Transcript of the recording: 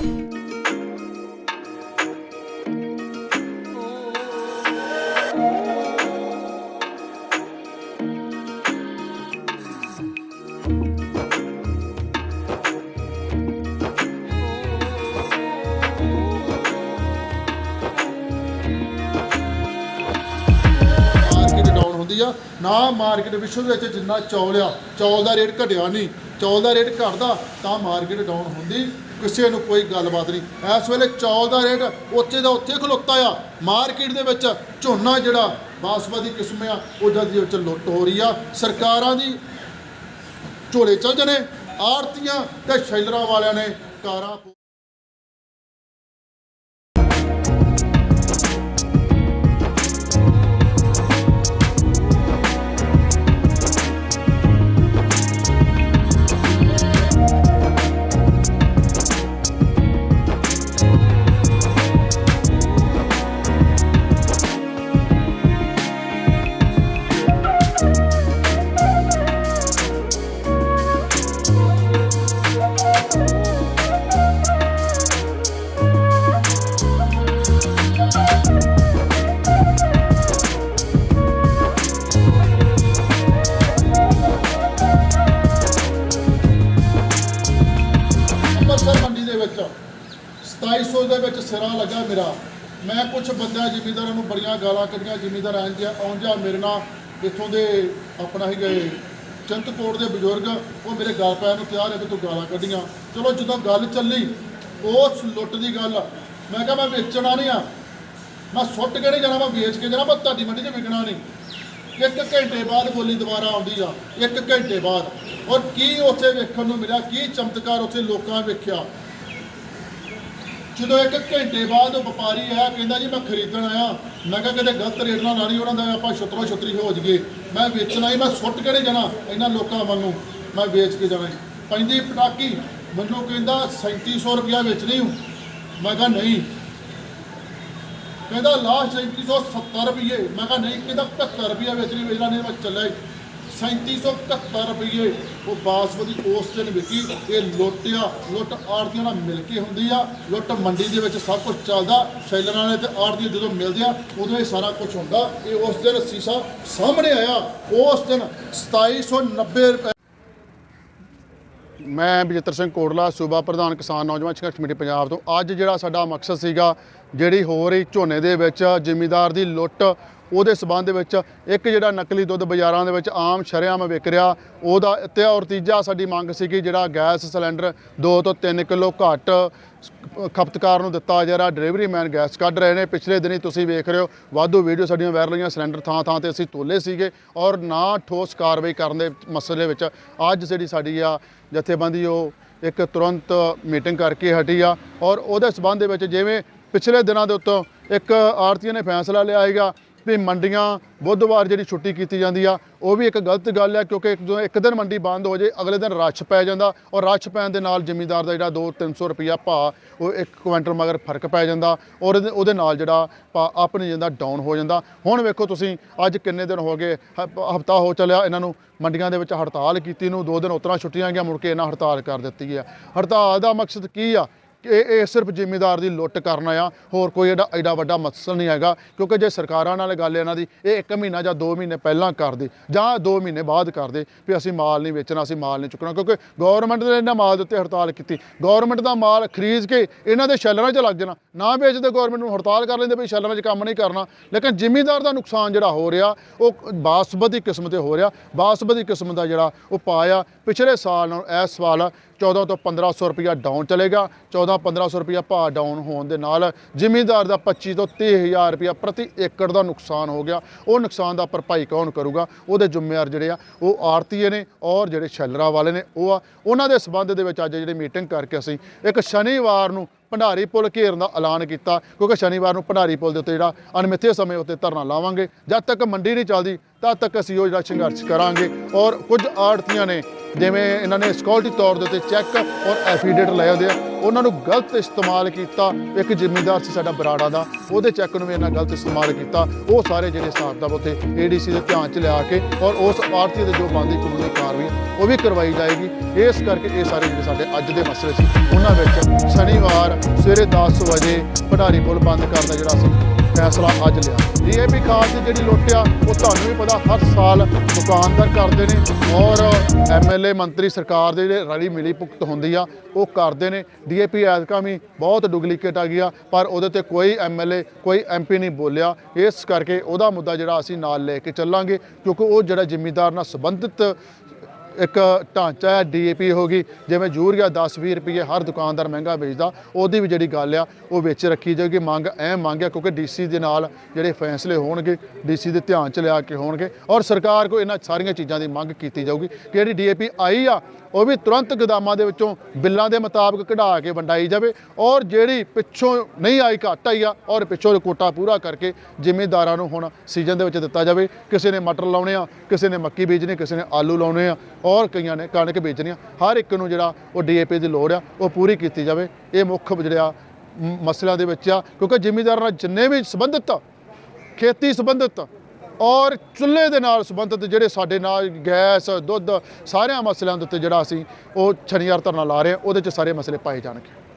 Market down ਹੁੰਦੀ ਆ। ਨਾ ਮਾਰਕੀਟ ਵਿਸ਼ਵ ਵਿੱਚ ਜਿੰਨਾ ਚੌਲ ਆ, ਚੌਲ ਦਾ ਰੇਟ ਘਟਿਆ ਨਹੀਂ। ਚੌਲ ਦਾ ਰੇਟ ਘਟਦਾ, ਤਾਂ ਮਾਰਕੀਟ ਡਾਊਨ ਹੁੰਦੀ, ਕਿਸੇ ਨੂੰ ਕੋਈ ਗੱਲਬਾਤ ਨਹੀਂ। ਇਸ ਵੇਲੇ ਚੌਲ ਦਾ ਰੇਟ ਉੱਥੇ ਦਾ ਉੱਥੇ ਖਲੋਤਾ ਆ। ਮਾਰਕੀਟ ਦੇ ਵਿੱਚ ਝੋਨਾ ਜਿਹੜਾ, ਬਾਸਮਤੀ ਕਿਸਮ ਆ, ਉਹਦਾ ਦੀ ਵਿੱਚ ਲੁੱਟ ਹੋ ਰਹੀ ਆ। ਸਰਕਾਰਾਂ ਦੀ ਝੋਲੇ ਚੱਲ ਜਣੇ, ਆੜਤੀਆਂ ਤੇ ਸ਼ੈਲਰਾਂ ਵਾਲਿਆਂ ਨੇ ਕਾਰਾਂ ਦੇ ਵਿੱਚ ਸਿਰਾ ਲੱਗਾ ਮੇਰਾ। ਮੈਂ ਕੁਝ ਬੰਦਿਆਂ, ਜ਼ਿਮੀਂਦਾਰਾਂ ਨੂੰ ਬੜੀਆਂ ਗਾਲਾਂ ਕੱਢੀਆਂ, ਜ਼ਿਮੀਂਦਾਰ ਆਂਦੇ ਆਉਣ ਮੇਰੇ ਨਾਲ, ਇੱਥੋਂ ਦੇ ਆਪਣਾ ਹੀ ਗਏ ਚੰਤਕੋਟ ਦੇ ਬਜ਼ੁਰਗ, ਉਹ ਮੇਰੇ ਗਲ ਪੈਣ ਨੂੰ ਤਿਆਰ ਹੈ ਕਿ ਤੂੰ ਗਾਲਾਂ ਕੱਢੀਆਂ। ਚਲੋ ਜਦੋਂ ਗੱਲ ਚੱਲੀ, ਉਸ ਲੁੱਟ ਦੀ ਗੱਲ, ਮੈਂ ਕਿਹਾ, ਮੈਂ ਵੇਚਣਾ ਨਹੀਂ ਆ। ਮੈਂ ਸੁੱਟ ਕੇ ਨਹੀਂ ਜਾਣਾ, ਮੈਂ ਵੇਚ ਕੇ ਜਾਣਾ, ਮੈਂ ਤੁਹਾਡੀ ਮੰਡੀ 'ਚ ਵਿਕਣਾ ਨਹੀਂ। ਇੱਕ ਘੰਟੇ ਬਾਅਦ ਬੋਲੀ ਦੁਬਾਰਾ ਆਉਂਦੀ ਆ, ਇੱਕ ਘੰਟੇ ਬਾਅਦ। ਔਰ ਕੀ ਉੱਥੇ ਵੇਖਣ ਨੂੰ ਮਿਲਿਆ, ਕੀ ਚਮਤਕਾਰ ਉੱਥੇ ਲੋਕਾਂ ਵੇਖਿਆ? ਜਦੋਂ ਇੱਕ ਘੰਟੇ ਬਾਅਦ ਉਹ ਵਪਾਰੀ ਆਇਆ, ਕਹਿੰਦਾ ਜੀ ਮੈਂ ਖਰੀਦਣ ਆਇਆ। ਮੈਂ ਕਿਹਾ ਕਿਤੇ ਗਲਤ ਰੇਟ ਨਾਲ ਨਾ ਨਹੀਂ ਉਹਨਾਂ ਦਾ ਆਪਾਂ ਛੁੱਤਰੋ ਛੁੱਤਰੀ ਹੋ ਜਾਈਏ। ਮੈਂ ਵੇਚਣਾ ਹੀ, ਮੈਂ ਸੁੱਟ ਕੇ ਨਹੀਂ ਜਾਣਾ? ਇਹਨਾਂ ਲੋਕਾਂ ਵੱਲ ਨੂੰ ਮੈਂ ਵੇਚ ਕੇ ਜਾਣਾ ਪੈਂਦੀ ਪਟਾਕੀ, ਮੈਨੂੰ ਕਹਿੰਦਾ 3700 ਰੁਪਇਆ ਵੇਚਣੀ ਹੂੰ। ਮੈਂ ਕਿਹਾ ਨਹੀਂ। ਕਹਿੰਦਾ ਲਾਸਟ 3770 ਰੁਪਏ ਮੈਂ ਕਿਹਾ ਨਹੀਂ, ਕਹਿੰਦਾ 71 ਰੁਪਏ ਵੇਚਣੀ, ਵੇਚਣਾ ਨਹੀਂ, ਮੈਂ ਚੱਲਿਆ 3771 ਰੁਪਏ ਉਹ ਬਾਸਮਤੀ ਉਸ ਦਿਨ ਵਿਕੀ ਇਹ ਲੁੱਟਿਆ ਲੁੱਟ ਆੜਤੀਆਂ ਨਾਲ ਮਿਲ ਕੇ ਹੁੰਦੀ ਆ, ਲੁੱਟ ਮੰਡੀ ਦੇ ਵਿੱਚ ਸਭ ਕੁਝ ਚੱਲਦਾ, ਸ਼ੈਲਰਾਂ ਵਾਲੇ ਤੇ ਆੜਤੀ ਜਦੋਂ ਮਿਲਦੇ ਆ, ਉਦੋਂ ਇਹ ਸਾਰਾ ਕੁਝ ਹੁੰਦਾ। ਇਹ ਉਸ ਦਿਨ ਸੀਸਾ ਸਾਹਮਣੇ ਆਇਆ, ਉਸ ਦਿਨ 2790 ਰੁਪਏ ਮੈਂ ਬਜਿੱਤਰ ਸਿੰਘ ਕੋਟਲਾ, ਸੂਬਾ ਪ੍ਰਧਾਨ ਕਿਸਾਨ ਨੌਜਵਾਨ ਸੰਘਰਸ਼ ਕਮੇਟੀ ਪੰਜਾਬ ਤੋਂ। ਅੱਜ ਜਿਹੜਾ ਸਾਡਾ ਮਕਸਦ ਸੀਗਾ, ਜਿਹੜੀ ਹੋ ਰਹੀ ਝੋਨੇ ਦੇ ਵਿੱਚ ਜ਼ਿਮੀਦਾਰ ਦੀ ਲੁੱਟ ਉਹਦੇ ਸਬੰਧ ਵਿੱਚ ਇੱਕ ਜਿਹੜਾ ਨਕਲੀ ਦੁੱਧ ਬਾਜ਼ਾਰਾਂ ਦੇ ਵਿੱਚ ਆਮ ਸ਼ਰੇਆਮ ਵਿਕ ਰਿਹਾ, ਉਹਦਾ ਤੇ ਔਰ ਤੀਜਾ ਸਾਡੀ ਮੰਗ ਸੀਗੀ ਜਿਹੜਾ ਗੈਸ ਸਿਲੰਡਰ 2 ਤੋਂ 3 ਕਿਲੋ ਘੱਟ ਖਪਤਕਾਰ ਨੂੰ ਦਿੱਤਾ ਜਾ ਰਿਹਾ, ਡਿਲੀਵਰੀ ਮੈਨ ਗੈਸ ਕੱਢ ਰਹੇ ਨੇ। ਪਿਛਲੇ ਦਿਨੀ ਤੁਸੀਂ ਵੇਖ ਰਹੇ ਹੋ, ਵਾਧੂ ਵੀਡੀਓ ਸਾਡੀਆਂ ਵਾਇਰਲ ਹੋਈਆਂ, ਸਿਲੰਡਰ ਥਾਂ ਥਾਂ ਤੇ ਅਸੀਂ ਤੋਲੇ ਸੀਗੇ ਔਰ ਨਾ ਠੋਸ ਕਾਰਵਾਈ ਕਰਨ ਦੇ ਮਸਲੇ ਵਿੱਚ ਅੱਜ ਜਿਹੜੀ ਸਾਡੀ ਆ ਜਥੇਬੰਦੀ, ਉਹ ਇੱਕ ਤੁਰੰਤ ਮੀਟਿੰਗ ਕਰਕੇ ਹਟੀ ਆ ਔਰ ਉਹਦੇ ਸਬੰਧ ਦੇ ਵਿੱਚ ਜਿਵੇਂ ਪਿਛਲੇ ਦਿਨਾਂ ਦੇ ਉੱਤੋਂ ਇੱਕ ਆੜਤੀਆਂ ਨੇ ਫੈਸਲਾ ਲਿਆ ਹੈਗਾ ਵੀ ਮੰਡੀਆਂ ਬੁੱਧਵਾਰ ਜਿਹੜੀ ਛੁੱਟੀ ਕੀਤੀ ਜਾਂਦੀ ਆ, ਉਹ ਵੀ ਇੱਕ ਗਲਤ ਗੱਲ ਹੈ ਕਿਉਂਕਿ ਇੱਕ ਜਦੋਂ ਇੱਕ ਦਿਨ ਮੰਡੀ ਬੰਦ ਹੋ ਜੇ, ਅਗਲੇ ਦਿਨ ਰਸ਼ ਪੈ ਜਾਂਦਾ ਔਰ ਰਸ਼ ਪੈਣ ਦੇ ਨਾਲ ਜ਼ਿਮੀਂਦਾਰ ਦਾ ਜਿਹੜਾ 2-300 ਰੁਪਿਆ ਭਾਅ, ਉਹ ਇੱਕ ਕੁਇੰਟਲ ਮਗਰ ਫ਼ਰਕ ਪੈ ਜਾਂਦਾ ਔਰ ਉਹਦੇ- ਨਾਲ ਜਿਹੜਾ ਭਾਅ ਅਪ ਨਹੀਂ ਜਾਂਦਾ ਡਾਊਨ ਹੋ ਜਾਂਦਾ। ਹੁਣ ਵੇਖੋ ਤੁਸੀਂ, ਅੱਜ ਕਿੰਨੇ ਦਿਨ ਹੋ ਗਏ ਹਫਤਾ ਹੋ ਚੱਲਿਆ, ਇਹਨਾਂ ਨੂੰ ਮੰਡੀਆਂ ਦੇ ਵਿੱਚ ਹੜਤਾਲ ਕੀਤੀ ਨੂੰ, ਦੋ ਦਿਨ ਉਤਰਾ ਛੁੱਟੀਆਂ ਗਈਆਂ, ਮੁੜ ਕੇ ਇਹਨਾਂ ਹੜਤਾਲ ਕਰ ਦਿੱਤੀ ਹੈ ਹੜਤਾਲ ਦਾ ਮਕਸਦ ਕੀ ਆ? ਇਹ ਇਹ ਸਿਰਫ ਜ਼ਿਮੀਦਾਰ ਦੀ ਲੁੱਟ ਕਰਨਾ ਆ ਹੋਰ ਕੋਈ ਐਡਾ ਐਡਾ ਵੱਡਾ ਮਕਸਦ ਨਹੀਂ ਹੈਗਾ, ਕਿਉਂਕਿ ਜੇ ਸਰਕਾਰਾਂ ਨਾਲ ਗੱਲ ਇਹਨਾਂ ਦੀ, ਇਹ 1 ਮਹੀਨਾ ਜਾਂ 2 ਮਹੀਨੇ ਪਹਿਲਾਂ ਕਰਦੇ ਜਾਂ 2 ਮਹੀਨੇ ਬਾਅਦ ਕਰਦੇ ਵੀ ਅਸੀਂ ਮਾਲ ਨਹੀਂ ਵੇਚਣਾ, ਅਸੀਂ ਮਾਲ ਨਹੀਂ ਚੁੱਕਣਾ, ਕਿਉਂਕਿ ਗਵਰਨਮੈਂਟ ਨੇ ਇਹਨਾਂ ਮਾਲ ਦੇ ਉੱਤੇ ਹੜਤਾਲ ਕੀਤੀ। ਗਵਰਨਮੈਂਟ ਦਾ ਮਾਲ ਖਰੀਦ ਕੇ ਇਹਨਾਂ ਦੇ ਸ਼ੈਲਰਾਂ 'ਚ ਲੱਗ ਜਾਣਾ। ਨਾ ਵੇਚਦੇ ਗਵਰਨਮੈਂਟ ਨੂੰ ਹੜਤਾਲ ਕਰ ਲੈਂਦੇ ਵੀ ਸ਼ੈਲਰਾਂ 'ਚ ਕੰਮ ਨਹੀਂ ਕਰਨਾ। ਲੇਕਿਨ ਜ਼ਿਮੀਦਾਰ ਦਾ ਨੁਕਸਾਨ ਜਿਹੜਾ ਹੋ ਰਿਹਾ, ਉਹ ਬਾਸਮਤੀ ਕਿਸਮ ਤੇ ਹੋ ਰਿਹਾ। ਬਾਸਮਤੀ ਕਿਸਮ ਦਾ ਜਿਹੜਾ ਉਹ ਪਾਇਆ ਪਿਛਲੇ ਸਾਲ ਨਾਲ, ਇਸ ਸਾਲ 14 ਤੋਂ 1500 ਰੁਪਇਆ ਡਾਊਨ ਚਲੇਗਾ। 14 1500 ਰੁਪਇਆ ਭਾਅ ਡਾਊਨ ਹੋਣ ਦੇ ਨਾਲ ਜ਼ਿਮੀਂਦਾਰ ਦਾ 25 ਤੋਂ 30000 ਰੁਪਇਆ ਪ੍ਰਤੀ ਏਕੜ ਦਾ ਨੁਕਸਾਨ ਹੋ ਗਿਆ। ਉਹ ਨੁਕਸਾਨ ਦਾ ਭਰਪਾਈ ਕੌਣ ਕਰੂਗਾ? ਉਹਦੇ ਜ਼ਿੰਮੇਵਾਰ ਜਿਹੜੇ ਆ, ਉਹ ਆੜਤੀਏ ਨੇ ਔਰ ਜਿਹੜੇ ਸ਼ੈਲਰਾਂ ਵਾਲੇ ਨੇ, ਉਹ ਆ। ਉਹਨਾਂ ਦੇ ਸਬੰਧ ਦੇ ਵਿੱਚ ਅੱਜ ਜਿਹੜੀ ਮੀਟਿੰਗ ਕਰਕੇ ਅਸੀਂ ਇੱਕ ਸ਼ਨੀਵਾਰ ਨੂੰ ਭੰਡਾਰੀ ਪੁਲ ਘੇਰਨ ਦਾ ਐਲਾਨ ਕੀਤਾ, ਕਿਉਂਕਿ ਸ਼ਨੀਵਾਰ ਨੂੰ ਭੰਡਾਰੀ ਪੁਲ ਦੇ ਉੱਤੇ ਜਿਹੜਾ ਅਣਮਿੱਥੇ ਸਮੇਂ ਉੱਤੇ ਧਰਨਾ ਲਾਵਾਂਗੇ। ਜਦ ਤੱਕ ਮੰਡੀ ਨਹੀਂ ਚੱਲਦੀ, ਤਦ ਤੱਕ ਅਸੀਂ ਉਹ ਜਿਹੜਾ ਸੰਘਰਸ਼ ਕਰਾਂਗੇ। ਔਰ ਕੁਝ ਆੜਤੀਆਂ ਨੇ, ਜਿਵੇਂ ਇਹਨਾਂ ਨੇ ਸਿਕਿਉਰਿਟੀ ਤੌਰ ਦੇ ਉੱਤੇ ਚੈੱਕ ਔਰ ਐਫੀਡੇਟ ਲਏ ਹੁੰਦੇ ਆ ਉਹਨਾਂ ਨੂੰ ਗਲਤ ਇਸਤੇਮਾਲ ਕੀਤਾ। ਇੱਕ ਜ਼ਿਮੀਂਦਾਰ ਸੀ ਸਾਡਾ ਬਰਾੜਾ ਦਾ, ਉਹਦੇ ਚੈੱਕ ਨੂੰ ਵੀ ਇਹਨਾਂ ਗਲਤ ਇਸਤੇਮਾਲ ਕੀਤਾ। ਉਹ ਸਾਰੇ ਜਿਹੜੇ ਸਾਥ ਦਾ ਉੱਥੇ ਏਡੀਸੀ ਦੇ ਧਿਆਨ 'ਚ ਲਿਆ ਕੇ ਔਰ ਉਸ ਆਰਤੀ ਦੇ ਜੋ ਬਣਦੀ ਕਾਨੂੰਨੀ ਕਾਰਵਾਈ, ਉਹ ਵੀ ਕਰਵਾਈ ਜਾਏਗੀ। ਇਸ ਕਰਕੇ ਇਹ ਸਾਰੇ ਜਿਹੜੇ ਸਾਡੇ ਅੱਜ ਦੇ ਮਸਲੇ ਸੀ, ਉਹਨਾਂ ਵਿੱਚ ਸ਼ਨੀਵਾਰ ਸਵੇਰੇ 10 ਵਜੇ ਭੰਡਾਰੀ ਪੁਲ ਬੰਦ ਕਰਨ ਦਾ ਜਿਹੜਾ ਅਸੀਂ ਫੈਸਲਾ ਅੱਜ ਲਿਆ। ਡੀਏਪੀ ਖਾਦ ਦੀ ਜਿਹੜੀ ਲੁੱਟ ਆ ਉਹ ਤੁਹਾਨੂੰ ਵੀ ਪਤਾ ਹਰ ਸਾਲ ਦੁਕਾਨਦਾਰ ਕਰਦੇ ਨੇ ਔਰ ਐਮਐਲਏ ਮੰਤਰੀ ਸਰਕਾਰ ਦੇ ਜਿਹੜੇ ਰਲੀ ਮਿਲੀ ਭੁਗਤ ਹੁੰਦੀ ਆ, ਉਹ ਕਰਦੇ ਨੇ। ਡੀਏਪੀ ਐਤਕਾਂ ਵੀ ਬਹੁਤ ਡੁਪਲੀਕੇਟ ਆ ਗਿਆ ਪਰ ਉਹਦੇ ਤੇ ਕੋਈ ਐਮਐਲਏ ਕੋਈ ਐਮਪੀ ਨਹੀਂ ਬੋਲਿਆ। ਇਸ ਕਰਕੇ ਉਹਦਾ ਮੁੱਦਾ ਜਿਹੜਾ ਅਸੀਂ ਨਾਲ ਲੈ ਕੇ ਚੱਲਾਂਗੇ, ਕਿਉਂਕਿ ਉਹ ਜਿਹੜਾ ਜ਼ਿਮੀਂਦਾਰ ਨਾਲ ਸੰਬੰਧਿਤ ਇੱਕ ਢਾਂਚਾ ਹੈ ਡੀਏਪੀ ਹੋ ਗਈ, ਜਿਵੇਂ ਯੂਰੀਆ 10-20 ਰੁਪਏ ਹਰ ਦੁਕਾਨਦਾਰ ਮਹਿੰਗਾ ਵੇਚਦਾ, ਉਹਦੀ ਵੀ ਜਿਹੜੀ ਗੱਲ ਆ, ਉਹ ਵਿੱਚ ਰੱਖੀ ਜਾਏਗੀ ਮੰਗ ਐ ਮੰਗ ਆ ਕਿਉਂਕਿ ਡੀਸੀ ਦੇ ਨਾਲ ਜਿਹੜੇ ਫੈਸਲੇ ਹੋਣਗੇ ਡੀਸੀ ਦੇ ਧਿਆਨ ਚ ਲਿਆ ਕੇ ਹੋਣਗੇ ਔਰ ਸਰਕਾਰ ਕੋ ਇਹਨਾਂ ਸਾਰੀਆਂ ਚੀਜ਼ਾਂ ਦੀ ਮੰਗ ਕੀਤੀ ਜਾਊਗੀ। ਕਿ ਜਿਹੜੀ ਡੀਏਪੀ ਆਈ ਆ, ਉਹ ਵੀ ਤੁਰੰਤ ਗਦਾਮਾਂ ਦੇ ਵਿੱਚੋਂ ਬਿੱਲਾਂ ਦੇ ਮੁਤਾਬਕ ਕਢਾ ਕੇ ਵੰਡਾਈ ਜਾਵੇ ਔਰ ਜਿਹੜੀ ਪਿੱਛੋਂ ਨਹੀਂ ਆਈ ਘੱਟ ਆਈ ਆ, ਔਰ ਪਿੱਛੋਂ ਕੋਟਾ ਪੂਰਾ ਕਰਕੇ ਜ਼ਿਮੀਂਦਾਰਾਂ ਨੂੰ ਹੁਣ ਸੀਜ਼ਨ ਦੇ ਵਿੱਚ ਦਿੱਤਾ ਜਾਵੇ। ਕਿਸੇ ਨੇ ਮਟਰ ਲਾਉਣੇ ਆ, ਕਿਸੇ ਨੇ ਮੱਕੀ ਬੀਜਣੀ, ਕਿਸੇ ਨੇ ਆਲੂ ਲਾਉਣੇ ਆ ਔਰ ਕਈਆਂ ਨੇ ਕਣਕ ਬੀਜਣੀ ਆ। ਹਰ ਇੱਕ ਨੂੰ ਜਿਹੜਾ ਉਹ ਡੀਏਪੀ ਦੀ ਲੋੜ ਆ, ਉਹ ਪੂਰੀ ਕੀਤੀ ਜਾਵੇ। ਇਹ ਮੁੱਖ ਜਿਹੜਾ ਮ- ਮਸਲਿਆਂ ਦੇ ਵਿੱਚ ਆ। ਕਿਉਂਕਿ ਜ਼ਿਮੀਂਦਾਰਾਂ ਨਾਲ ਜਿੰਨੇ ਵੀ ਸੰਬੰਧਿਤ ਖੇਤੀ ਸੰਬੰਧਿਤ ਔਰ ਚੁੱਲ੍ਹੇ ਦੇ ਨਾਲ ਸੰਬੰਧਿਤ ਜਿਹੜੇ ਸਾਡੇ ਨਾਲ ਗੈਸ, ਦੁੱਧ ਸਾਰਿਆਂ ਮਸਲਿਆਂ ਦੇ ਉੱਤੇ ਜਿਹੜਾ ਅਸੀਂ ਉਹ ਸ਼ਨੀਵਾਰ ਧਰਨਾ ਲਾ ਰਹੇ ਹਾਂ ਉਹਦੇ 'ਚ ਸਾਰੇ ਮਸਲੇ ਪਾਏ ਜਾਣਗੇ।